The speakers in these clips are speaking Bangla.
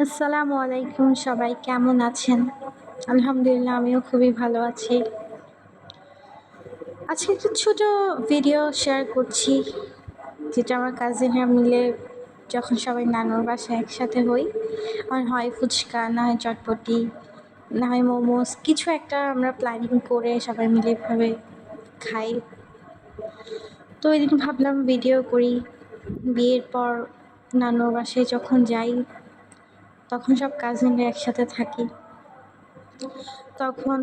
আসসালামু আলাইকুম, সবাই কেমন আছেন? আলহামদুলিল্লাহ, আমিও খুবই ভালো আছি। আজকে একটা ছোট ভিডিও শেয়ার করছি, যেটা আমার কাজিনরা মিলে যখন সবাই নানুর বাসায় একসাথে হই, আমার হয় ফুচকা, না হয় চটপটি, না হয় মোমোস, কিছু একটা আমরা প্ল্যানিং করে সবাই মিলে এভাবে খাই। তো ওই দিন ভাবলাম ভিডিও করি, বিয়ের পর নানুর বাসায় যখন যাই তখন সব কাজিনরা একসাথে থাকি। তখন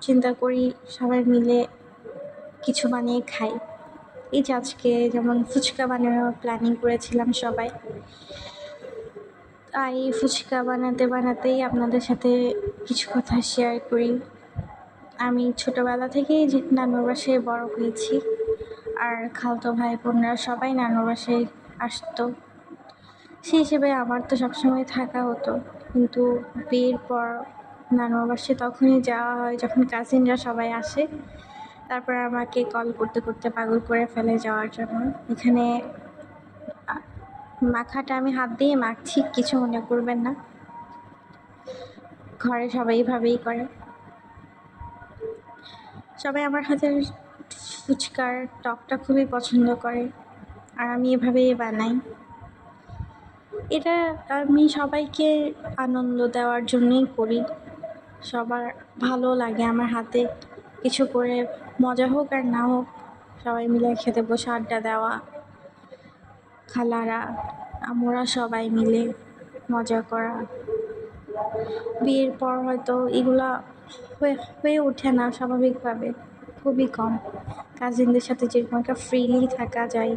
চিন্তা করি সবাই মিলে কিছু বানিয়ে খাই। এই যে আজকে যেমন ফুচকা বানানোর প্ল্যানিং করেছিলাম সবাই। তাই ফুচকা বানাতে বানাতেই আপনাদের সাথে কিছু কথা শেয়ার করি। আমি ছোটোবেলা থেকেই যে নানুর বাসায় বড় হয়েছি। আর খালতো ভাই বোনরা সবাই নানুর বাসায় আসতো। সেই হিসেবে আমার তো সবসময় থাকা হতো। কিন্তু বিয়ের পর নানুর বাসায় তখনই যাওয়া হয়, যখন কাজিনরা সবাই আসে। তারপর আমাকে কল করতে করতে পাগল করে ফেলে যাওয়ার জন্য। এখানে মাখাটা আমি হাত দিয়ে মাখছি, কিছু মনে করবেন না। ঘরে সবাই এইভাবেই করে। সবাই আমার হাতের ফুচকার টকটা খুবই পছন্দ করে। আর আমি এভাবেই বানাই। এটা আমি সবাইকে আনন্দ দেওয়ার জন্যই করি। সবার ভালো লাগে আমার হাতে। কিছু করে মজা হোক আর না হোক, সবাই মিলে একসাথে বসে আড্ডা দেওয়া, খালারা, আমরা সবাই মিলে মজা করা। বিয়ের পর হয়তো এগুলা হয়ে হয়ে ওঠে না স্বাভাবিকভাবে, খুবই কম। কাজিনদের সাথে যেরকম একটা ফ্রিলি থাকা যায়।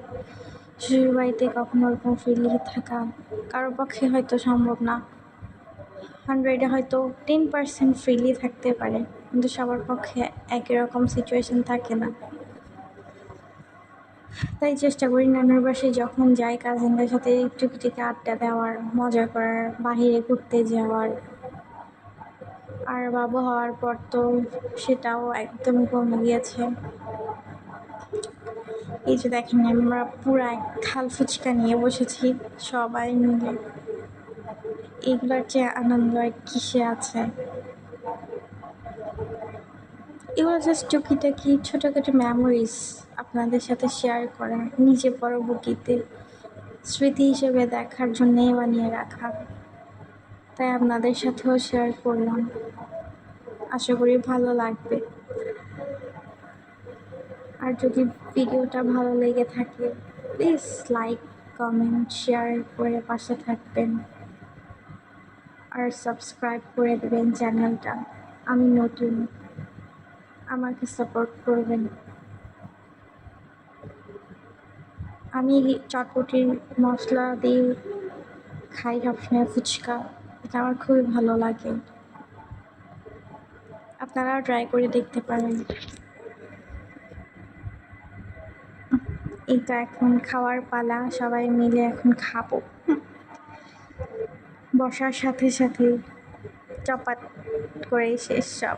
শ্বশুরবাড়িতে কখনো ওরকম ফ্রিলি থাকা কারোর পক্ষে হয়তো সম্ভব না। হান্ড্রেডে হয়তো টেন পার্সেন্ট ফ্রিলি থাকতে পারে, কিন্তু সবার পক্ষে একই রকম সিচুয়েশন থাকে না। তাই চেষ্টা করি নানুর বাসায় যখন যাই কাজিনদের সাথে একটু একটুকে আড্ডা দেওয়ার, মজা করার, বাহিরে ঘুরতে যাওয়ার। আর বাবু হওয়ার পর তো সেটাও একদম কমে গিয়েছে। এই যে দেখেন, আমরা পুরো এক খাল ফুচকা নিয়ে বসেছি, সবাই মিলে। এগুলোর যে আনন্দ আর কিসে আছে? এগুলো জাস্ট টুকিটাকি ছোটোখাটো মেমোরিজ আপনাদের সাথে শেয়ার করা নিজে পরবর্তীতে স্মৃতি হিসেবে দেখার জন্যেই বানিয়ে রাখা। তাই আপনাদের সাথেও শেয়ার করলাম। আশা করি ভালো লাগবে। আর যদি ভিডিওটা ভালো লেগে থাকে প্লিজ লাইক কমেন্ট শেয়ার করে পাশে থাকবেন। আর সাবস্ক্রাইব করে দেবেন চ্যানেলটা আমি নতুন, আমাকে সাপোর্ট করবেন। আমি চটপটির মশলা দিয়ে খাই সবসময় ফুচকা, এটা আমার খুবই ভালো লাগে। আপনারাও ট্রাই করে দেখতে পারেন। এটা এখন খাওয়ার পালা, সবাই মিলে এখন খাব। বসার সাথে সাথে চপাত করে শেষ সব।